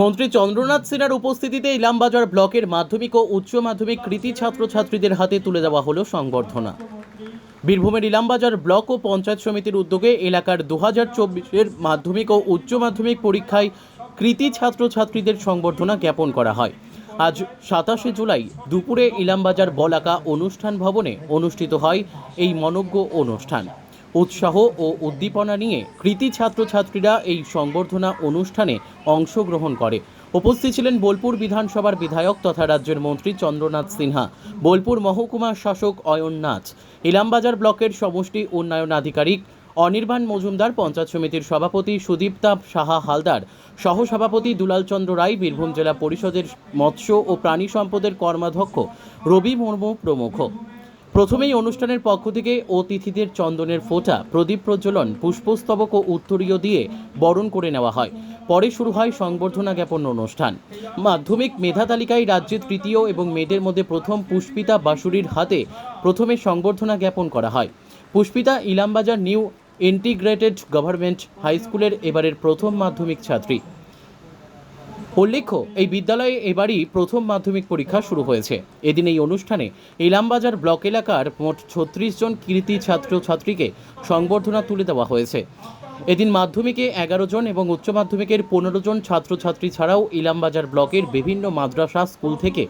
মন্ত্রী চন্দ্রনাথ সিনহার উপস্থিতিতে ইলামবাজার ব্লকের মাধ্যমিক ও উচ্চ মাধ্যমিক কৃতি ছাত্রছাত্রীদের হাতে তুলে দেওয়া হলো সংবর্ধনা। বীরভূমের ইলামবাজার ব্লক ও পঞ্চায়েত সমিতির উদ্যোগে এলাকার দু হাজার চব্বিশের মাধ্যমিক ও উচ্চ মাধ্যমিক পরীক্ষায় কৃতি ছাত্রছাত্রীদের সংবর্ধনা জ্ঞাপন করা হয়। আজ সাতাশে জুলাই দুপুরে ইলামবাজার বলাকা অনুষ্ঠান ভবনে অনুষ্ঠিত হয় এই মনজ্ঞ অনুষ্ঠান। উৎসাহ ও উদ্দীপনা নিয়ে কৃতি ছাত্রছাত্রীরা এই সংবর্ধনা অনুষ্ঠানে অংশগ্রহণ করে। উপস্থিত ছিলেন বোলপুর বিধানসভার বিধায়ক তথা রাজ্যের মন্ত্রী চন্দ্রনাথ সিনহা, বোলপুর মহকুমার শাসক অয়ন নাথ, ইলামবাজার ব্লকের সমষ্টি উন্নয়ন আধিকারিক অনির্বাণ মজুমদার, পঞ্চায়েত সমিতির সভাপতি সুদীপ্তা সাহা হালদার, সহসভাপতি দুলাল চন্দ্র রায়, বীরভূম জেলা পরিষদের মৎস্য ও প্রাণী সম্পদের কর্মাধ্যক্ষ রবি মুর্মু প্রমুখ। প্রথমেই অনুষ্ঠানের পক্ষ থেকে অতিথিদের চন্দনের ফোঁটা, প্রদীপ প্রজ্বলন, পুষ্পস্তবক ও উত্তরীয় দিয়ে বরণ করে নেওয়া হয়। পরে শুরু হয় সংবর্ধনা জ্ঞাপন অনুষ্ঠান। মাধ্যমিক মেধা তালিকায় রাজ্যে তৃতীয় এবং মেয়েদের মধ্যে প্রথম পুষ্পিতা বাসুরির হাতে প্রথমে সংবর্ধনা জ্ঞাপন করা হয়। Pushpita Ilambazar new integrated government high স্কুলের এবারের প্রথম মাধ্যমিক ছাত্রী। উল্লেখ্য, এই বিদ্যালয়ে এবারই প্রথম মাধ্যমিক পরীক্ষা শুরু হয়েছে। এদিন এই অনুষ্ঠানে ইলামবাজার ব্লক এলাকার মোট ছত্রিশ জন কৃতি ছাত্রছাত্রীকে সংবর্ধনা তুলে দেওয়া হয়েছে। এদিন মাধ্যমিকে এগারো জন এবং উচ্চ মাধ্যমিকের পনেরো জন ছাত্রছাত্রী ছাড়াও ইলামবাজার ব্লকের বিভিন্ন মাদ্রাসা স্কুল থেকে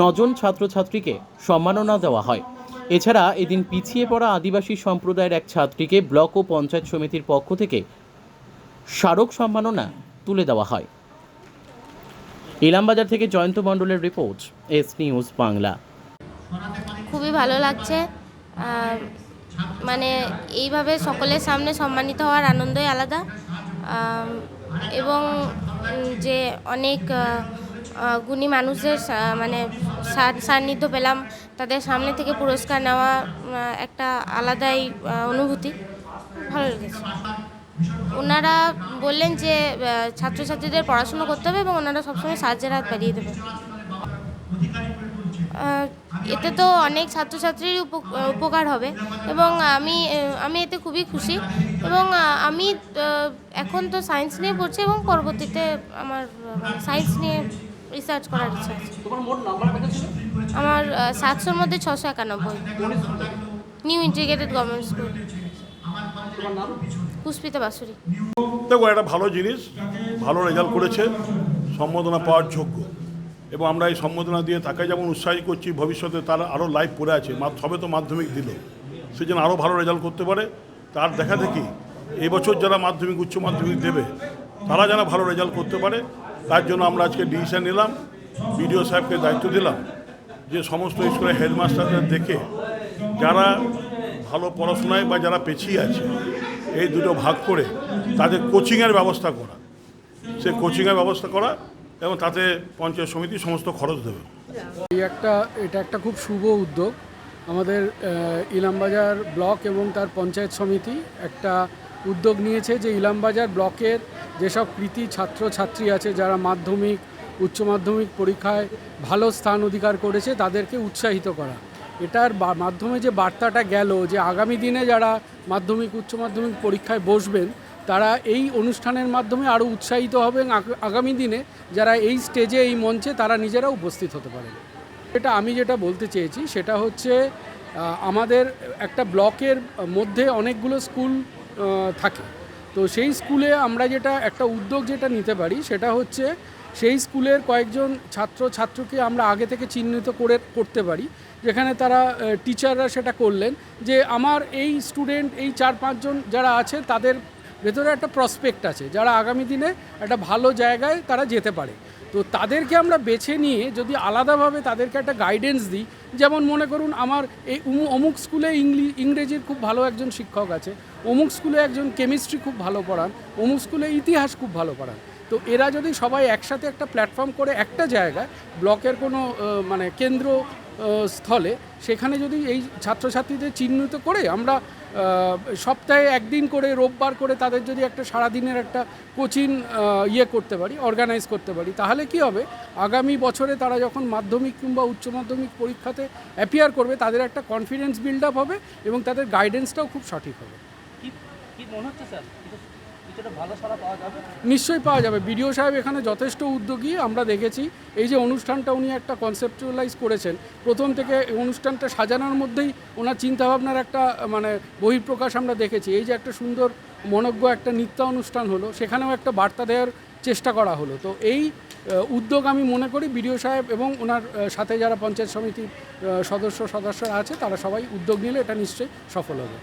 নজন ছাত্রছাত্রীকে সম্মাননা দেওয়া হয়। এছাড়া এদিন পিছিয়ে পড়া আদিবাসী সম্প্রদায়ের এক ছাত্রীকে ব্লক ও পঞ্চায়েত সমিতির পক্ষ থেকে স্মারক সম্মাননা তুলে দেওয়া হয়। ইলামবাজার থেকে জয়ন্ত মণ্ডলের রিপোর্ট, এস নিউজ বাংলা। খুবই ভালো লাগছে। মানে এইভাবে সকলের সামনে সম্মানিত হওয়ার আনন্দই আলাদা। এবং যে অনেক গুণী মানুষদের মানে সান্নিধ্য পেলাম, তাদের সামনে থেকে পুরস্কার নেওয়া একটা আলাদাই অনুভূতি। ভালো লেগেছে। ওনারা বললেন যে ছাত্রছাত্রীদের পড়াশুনো করতে হবে এবং ওনারা সবসময় সাহায্যের হাত বাড়িয়ে দেবে। এতে তো অনেক ছাত্রছাত্রীর উপ- উপকার হবে এবং আমি আমি এতে খুবই খুশি এবং আমি এখন তো সায়েন্স নিয়ে পড়ছি এবং পরবর্তীতে আমার সায়েন্স নিয়ে রিসার্চ করার ইচ্ছা আছে। আমার সাতশোর মধ্যে ছশো একানব্বই। New integrated government school Pushpita Basuri. দেখো, একটা ভালো জিনিস, ভালো রেজাল্ট করেছে, সম্বোধনা পাওয়ার যোগ্য। এবং আমরা এই সম্বোধনা দিয়ে তাকে যেমন উৎসাহিত করছি, ভবিষ্যতে তার আরও লাইফ পড়ে আছে সবে তো মাধ্যমিক দিল। সে যেন আরও ভালো রেজাল্ট করতে পারে, তার দেখা দেখি, এই বছর যারা মাধ্যমিক, উচ্চ মাধ্যমিক দেবে, তারা যেন ভালো রেজাল্ট করতে পারে। তার জন্য আমরা আজকে ডিসিশন নিলাম বিডিও সাহেবকে দায়িত্ব দিলাম, যে সমস্ত স্কুলের হেডমাস্টারদের দেখে, যারা ভালো পড়াশোনায় বা যারা পেছিয়ে আছে এই দুটো ভাগ করে তাদের কোচিংয়ের ব্যবস্থা করা। সে কোচিংয়ের ব্যবস্থা করা এবং তাতে পঞ্চায়েত সমিতি সমস্ত খরচ দেবে। এই একটা, এটা একটা খুব শুভ উদ্যোগ। আমাদের ইলামবাজার ব্লক এবং তার পঞ্চায়েত সমিতি একটা উদ্যোগ নিয়েছে যে ইলামবাজার ব্লকের যেসব কৃতি ছাত্রছাত্রী আছে, যারা মাধ্যমিক, উচ্চ মাধ্যমিক পরীক্ষায় ভালো স্থান অধিকার করেছে, তাদেরকে উৎসাহিত করা। এটার মাধ্যমে যে বার্তাটা গেল যে আগামী দিনে যারা মাধ্যমিক, উচ্চ মাধ্যমিক পরীক্ষায় বসবেন, তারা এই অনুষ্ঠানের মাধ্যমে আরও উৎসাহিত হবেন। আগ- আগামী দিনে যারা এই স্টেজে, এই মঞ্চে, তারা নিজেরা উপস্থিত হতে পারেন। এটা আমি যেটা বলতে চেয়েছি, সেটা হচ্ছে আমাদের একটা ব্লকের মধ্যে অনেকগুলো স্কুল থাকে। তো সেই স্কুলে আমরা যেটা, একটা উদ্যোগ যেটা নিতে পারি, সেটা হচ্ছে সেই স্কুলের কয়েকজন ছাত্র ছাত্রকে আমরা আগে থেকে চিহ্নিত করে, করতে পারি। যেখানে তারা টিচাররা সেটা করলেন যে আমার এই স্টুডেন্ট এই চার পাঁচজন যারা আছে তাদের ভেতরে একটা প্রসপেক্ট আছে, যারা আগামী দিনে একটা ভালো জায়গায় তারা যেতে পারে। তো তাদেরকে আমরা বেছে নিয়ে যদি আলাদাভাবে তাদেরকে একটা গাইডেন্স দিই, যেমন মনে করুন আমার এই অমুক স্কুলে ইংলি, ইংরেজির খুব ভালো একজন শিক্ষক আছে, অমুক স্কুলে একজন কেমিস্ট্রি খুব ভালো পড়ান, অমুক স্কুলে ইতিহাস খুব ভালো পড়ান। তো এরা যদি সবাই একসাথে একটা প্ল্যাটফর্ম করে একটা জায়গায় ব্লকের কোনো মানে কেন্দ্র স্থলে, সেখানে যদি এই ছাত্রছাত্রীদের চিহ্নিত করে আমরা সপ্তাহে একদিন করে, রোববার করে তাদের যদি একটা সারাদিনের একটা কোচিং ইয়ে করতে পারি অর্গানাইজ করতে পারি, তাহলে কি হবে? আগামী বছরে তারা যখন মাধ্যমিক কিংবা উচ্চ মাধ্যমিক পরীক্ষাতে অ্যাপিয়ার করবে, তাদের একটা কনফিডেন্স বিল্ড আপ হবে এবং তাদের গাইডেন্সটাও খুব সঠিক হবে। কি মনে হচ্ছে স্যার? নিশ্চয়ই পাওয়া যাবে। বিডিও সাহেব এখানে যথেষ্ট উদ্যোগী, আমরা দেখেছি। এই যে অনুষ্ঠানটা উনি একটা কনসেপচুয়ালাইজ করেছেন, প্রথম থেকে অনুষ্ঠানটা সাজানোর মধ্যেই ওনার চিন্তাভাবনার একটা মানে বহিঃপ্রকাশ আমরা দেখেছি। এই যে একটা সুন্দর, মনজ্ঞ একটা নৃত্য অনুষ্ঠান হলো, সেখানেও একটা বার্তা দেওয়ার চেষ্টা করা হলো। তো এই উদ্যোগ আমি মনে করি বিডিও সাহেব এবং ওনার সাথে যারা পঞ্চায়েত সমিতির সদস্য, সদস্যরা আছে, তারা সবাই উদ্যোগ নিলে এটা নিশ্চয়ই সফল হবে।